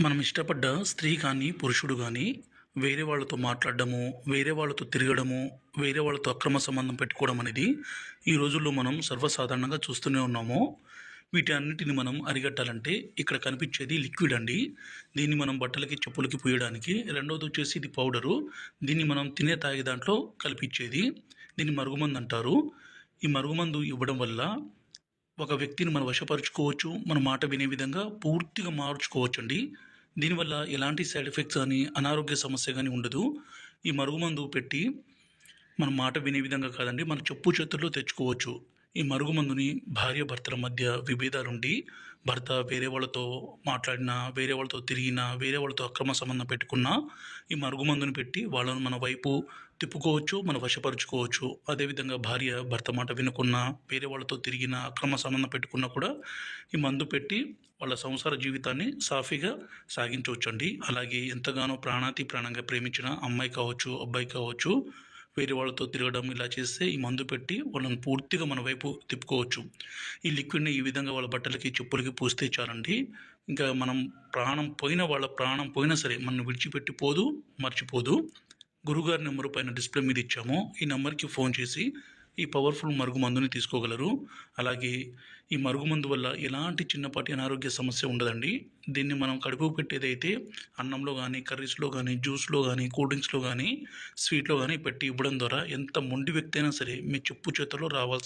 మనం ఇష్టపడ్డ స్త్రీ కానీ పురుషుడు కానీ వేరే వాళ్ళతో మాట్లాడడము వేరే వాళ్ళతో తిరగడము వేరే వాళ్ళతో అక్రమ సంబంధం పెట్టుకోవడం అనేది ఈ రోజుల్లో మనం సర్వసాధారణంగా చూస్తూనే ఉన్నాము. వీటి అన్నిటిని మనం అరిగట్టాలంటే ఇక్కడ కనిపించేది లిక్విడ్ అండి. దీన్ని మనం బట్టలకి చెప్పులకి పూయడానికి రెండవది వచ్చేసి ఇది పౌడరు. దీన్ని మనం తినే తాగే దాంట్లో కల్పించేది దీన్ని మరుగుమందు అంటారు. ఈ మరుగుమందు ఇవ్వడం వల్ల ఒక వ్యక్తిని మనం వశపరుచుకోవచ్చు మన మాట వినే విధంగా పూర్తిగా మార్చుకోవచ్చు అండి దీనివల్ల ఎలాంటి సైడ్ ఎఫెక్ట్స్ కానీ అనారోగ్య సమస్య కానీ ఉండదు. ఈ మరుగుమందు పెట్టి మన మాట వినే విధంగా కాదండి మన చెప్పు చేతుల్లో తెచ్చుకోవచ్చు. ఈ మరుగుమందుని భార్య భర్తల మధ్య విభేదాలుండి భర్త వేరే వాళ్ళతో మాట్లాడినా వేరే వాళ్ళతో తిరిగినా వేరే వాళ్ళతో అక్రమ సంబంధం పెట్టుకున్నా ఈ మరుగుమందుని పెట్టి వాళ్ళను మన వైపు తిప్పుకోవచ్చు మన వశపరుచుకోవచ్చు. అదేవిధంగా భార్య భర్త మాట వినకున్నా వేరే వాళ్ళతో తిరిగినా అక్రమ సంబంధం పెట్టుకున్నా కూడా ఈ మందు పెట్టి వాళ్ళ సంసార జీవితాన్ని సాఫీగా సాగించవచ్చండి. అలాగే ఎంతగానో ప్రాణాతి ప్రాణంగా ప్రేమించిన అమ్మాయి కావచ్చు అబ్బాయి కావచ్చు వేరే వాళ్ళతో తిరగడం ఇలా చేస్తే ఈ మందు పెట్టి వాళ్ళని పూర్తిగా మన వైపు తిప్పుకోవచ్చు. ఈ లిక్విడ్ని ఈ విధంగా వాళ్ళ బట్టలకి చెప్పులకి పూస్తే చాలండి. ఇంకా మనం ప్రాణం పోయిన వాళ్ళ ప్రాణం పోయినా సరే మనం విడిచిపెట్టి పోదు మర్చిపోదు. గురుగారి నెంబర్ పైన డిస్ప్లే మీద ఇచ్చాము. ఈ నెంబర్కి ఫోన్ చేసి ఈ పవర్ఫుల్ మరుగుమందుని తీసుకోగలరు. అలాగే ఈ మరుగుమందు వల్ల ఎలాంటి చిన్నపాటి అనారోగ్య సమస్య ఉండదండి. దీన్ని మనం కడుపు పెట్టేదైతే అన్నంలో కానీ కర్రీస్లో కానీ జ్యూస్లో కానీ కూల్ డ్రింక్స్లో కానీ స్వీట్లో కానీ పెట్టి ఇవ్వడం ద్వారా ఎంత మొండి వ్యక్తి అయినా సరే మీ చెప్పు చేతలో రావాల్సి